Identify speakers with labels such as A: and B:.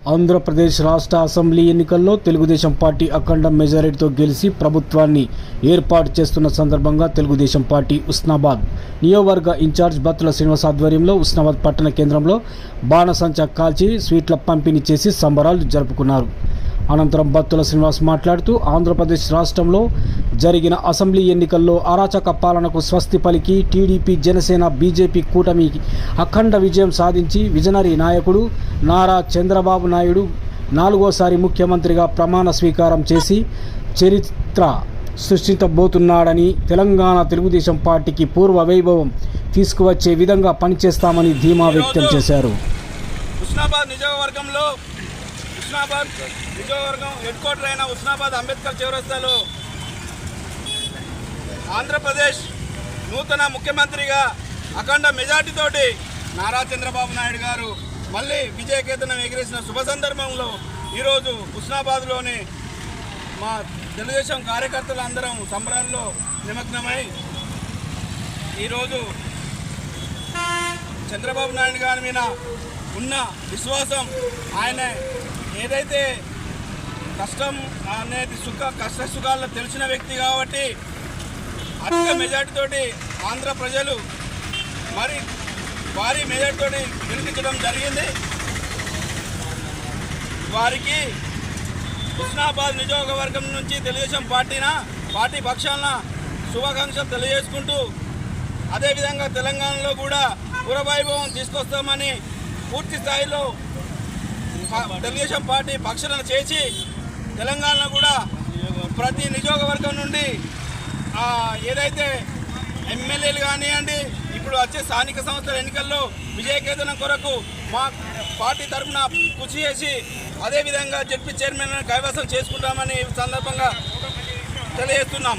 A: ఆంధ్రప్రదేశ్ రాష్ట్ర అసెంబ్లీ ఎన్నికల్లో తెలుగుదేశం పార్టీ అఖండ మెజారిటీతో గెలిచి ప్రభుత్వాన్ని ఏర్పాటు చేస్తున్న సందర్భంగా తెలుగుదేశం పార్టీ ఉస్నాబాద్ నియోవర్గ ఇన్ఛార్జ్ బత్తుల శ్రీనివాస్ ఆధ్వర్యంలో ఉస్నాబాద్ పట్టణ కేంద్రంలో బాణసంచా కాల్చి స్వీట్ల పంపిణీ చేసి సంబరాలు జరుపుకున్నారు. అనంతరం బత్తుల శ్రీనివాస్ మాట్లాడుతూ ఆంధ్రప్రదేశ్ రాష్ట్రంలో జరిగిన అసెంబ్లీ ఎన్నికల్లో అరాచక పాలనకు స్వస్తి పలికి టీడీపీ జనసేన బీజేపీ కూటమి అఖండ విజయం సాధించి విజనరీ నాయకుడు నారా చంద్రబాబు నాయుడు నాలుగోసారి ముఖ్యమంత్రిగా ప్రమాణ స్వీకారం చేసి చరిత్ర సృష్టించబోతున్నాడని తెలంగాణ తెలుగుదేశం పార్టీకి పూర్వ వైభవం తీసుకువచ్చే విధంగా పనిచేస్తామని ధీమా వ్యక్తం చేశారు.
B: ఉస్నాబాద్ నియోజకవర్గంలో ఉస్నాబాద్ నియోజకవర్గం హెడ్ క్వార్టర్ అయిన ఉస్నాబాద్ అంబేద్కర్ చౌరస్తాలో ఆంధ్రప్రదేశ్ నూతన ముఖ్యమంత్రిగా అఖండ మెజార్టీతోటి నారా చంద్రబాబు నాయుడు గారు మళ్ళీ విజయకేతనం ఎగిరేసిన శుభ సందర్భంలో ఈరోజు హుస్నాబాద్లోని మా తెలుగుదేశం కార్యకర్తలు అందరం సంబరాల్లో నిమగ్నమై ఈరోజు చంద్రబాబు నాయుడు గారి మీద ఉన్న విశ్వాసం ఆయన ఏదైతే కష్టం అనేది సుఖ కష్ట సుఖాల్లో తెలిసిన వ్యక్తి కాబట్టి అధిక మెజార్టీతోటి ఆంధ్ర ప్రజలు మరి భారీ మెజార్టీతోటి గెలిపించడం జరిగింది. వారికి హుస్నాబాద్ నియోజకవర్గం నుంచి తెలుగుదేశం పార్టీన పార్టీ పక్షాన శుభాకాంక్షలు తెలియజేసుకుంటూ అదేవిధంగా తెలంగాణలో కూడా పురవైభవం తీసుకొస్తామని పూర్తి స్థాయిలో తెలుగుదేశం పార్టీ పక్షాలను చేసి తెలంగాణలో కూడా ప్రతి నియోజకవర్గం నుండి ఏదైతే ఎమ్మెల్యేలు కానివ్వండి ఇప్పుడు వచ్చే స్థానిక సంస్థల ఎన్నికల్లో విజయకేతనం కొరకు మా పార్టీ తరఫున కృషి చేసి అదేవిధంగా జడ్పీ చైర్మన్ కైవసం చేసుకుంటామని సందర్భంగా తెలియజేస్తున్నాం.